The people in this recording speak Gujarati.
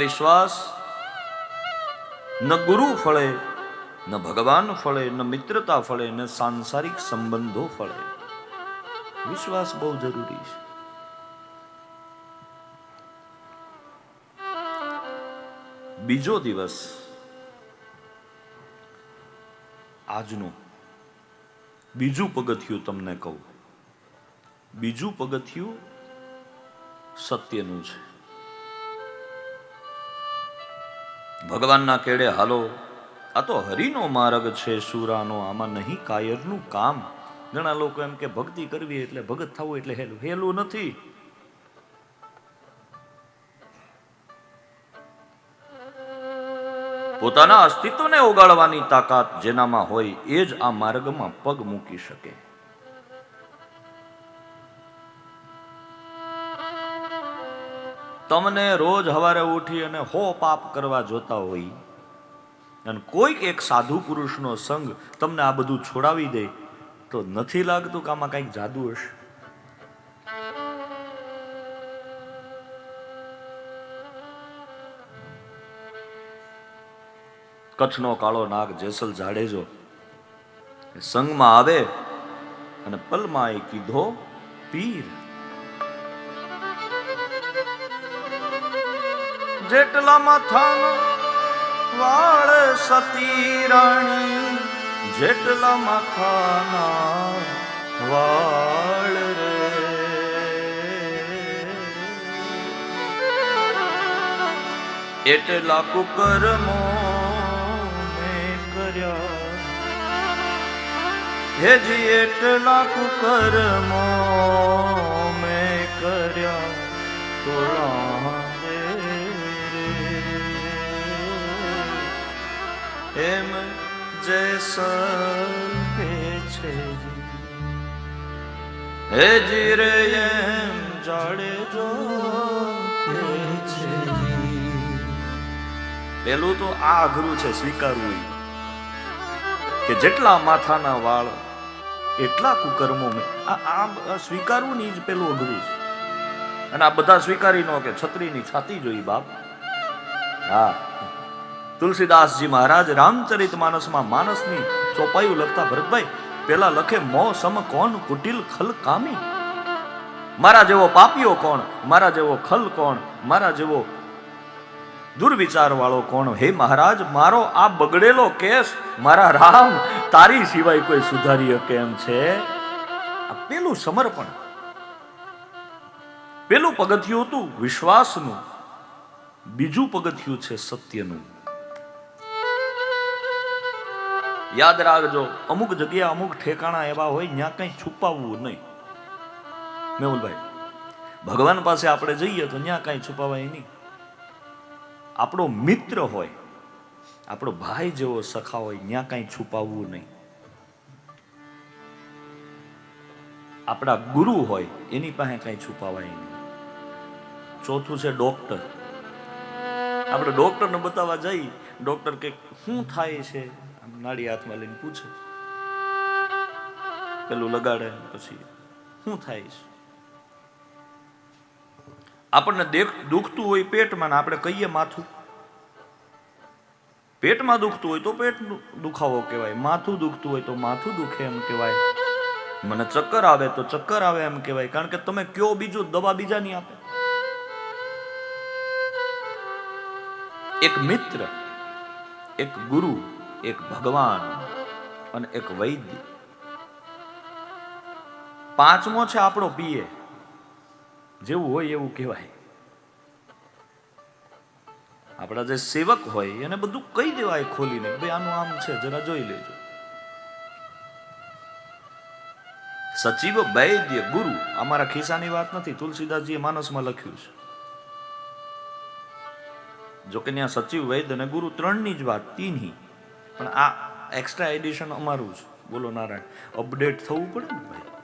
વિશ્વાસ ન ગુરુ ફળે, ન ભગવાન ફળે, ન મિત્રતા ફળે, ન સાંસારિક સંબંધો ફળે. વિશ્વાસ બહુ જરૂરી છે. બીજો દિવસ, આજનું બીજું પગથિયું તમને કહું. બીજું પગથિયું સત્યનું છે. ભગવાનના કેડે હાલો. આ તો હરિનો માર્ગ છે સુરાનો, આમાં નહીં કાયરનું કામ. ઘણા લોકો એમ કે ભક્તિ કરવી એટલે ભગત થવું એટલે હેલું. હેલું નથી. પોતાના અસ્તિત્વને ઓગાળવાની તાકાત જેનામાં હોય એ જ આ માર્ગમાં પગ મૂકી શકે. તમને રોજ હવારે ઉઠી અને હો પાપ કરવા જોતા હોય, અને કોઈક એક સાધુ પુરુષનો સંગ તમને આ બધું છોડાવી દે, તો નથી લાગતું કે આમાં કંઈક જાદુ હશે? કચ્છનો કાળો નાગ જેસલ જાડેજો સંગમાં આવે અને પલમાં એ કીધો, પીર. જેટલા માથાનો વાળ સતી રાણી જેટલા માથાના વાળ રે એટલા કુકર્મો મેં કર્યા હેજી એટલા કુકર્મો એમ જે સે છે હે જીરે એમ જાડે જો. પેલું તો આ અઘરું છે, સ્વીકારવું. કે જેટલા માથાના વાળ, એટલા કુકર્મો મેં આ આમ સ્વીકારવું નહીં જ પેલું અઘરું છે. અને આ બધા સ્વીકારી નો કે છત્રીની છાતી જોઈ બાપ. હા. તુલસીદાસજી મહારાજ રામચરિત માનસમાં માનસની ચોપાયું લખતા ભરતભાઈ, પેલા લખે મો સમ કોણ કુટિલ ખલ કામી? મારા જેવો પાપીઓ કોણ? મારા જેવો ખલ કોણ? મારા જેવો દુર્વિચાર વાળો કોણ? હે મહારાજ, મારો આ બગડેલો કેસ, મારા રામ, તારી સિવાય કોઈ સુધારી શકે એમ છે? આ પેલું સમર્પણ. પેલું પગથિયું હતું વિશ્વાસનું, બીજું પગથિયું છે સત્યનું. યાદ રાખજો, અમુક જગ્યા અમુક ઠેકાણા એવા હોય ત્યાં કંઈ છુપાવવું નહીં. મેહુલભાઈ, ભગવાન પાસે આપણે જઈએ તો ત્યાં કાંઈ છુપાવાય નહીં. આપણો મિત્ર હોય, આપણો ભાઈ જેવો સખા હોય ત્યાં કાંઈ છુપાવવું નહીં. આપણા ગુરુ હોય, એની પાસે કાંઈ છુપાવાય નહીં. ચોથું છે ડોક્ટર. આપણે ડોક્ટરને બતાવવા જઈ, ડોક્ટર કે, શું થાય છે? નાડી હાથમાં લઈને પૂછે. પેલું લગાડે પછી શું થાય છે? આપણને દેખ, દુખતું હોય પેટમાં આપણે કહીએ માથું. પેટમાં દુખતું હોય તો પેટ દુખાવો કહેવાય. માથું દુખતું હોય તો માથું દુખે એમ કહેવાય. મને ચક્કર આવે તો ચક્કર આવે એમ કહેવાય. કારણ કે તમે કયો બીજું દવા બીજા નહીં આપે? એક મિત્ર, એક ગુરુ એક ભગવાન અને એક વૈદ્ય. પાંચમો છે આપણો પીએ જેવું હોય એવું કહેવાય. આપણા જે સેવક હોય એને બધું કહી દેવાય ખોલીને ભાઈ આનું આમ છે, જરા જોઈ લેજો. સચિવ વૈદ્ય ગુરુ, અમારા ખિસ્સાની વાત નથી, તુલસીદાસજીએ માનસમાં લખ્યું છે. જોકે ત્યાં સચિવ વૈદ્ય અને ગુરુ ત્રણની જ વાત, તીનહી. પણ આ એક્સ્ટ્રા એડિશન અમારું છે બોલો નારાયણ. અપડેટ થવું પડે ને ભાઈ?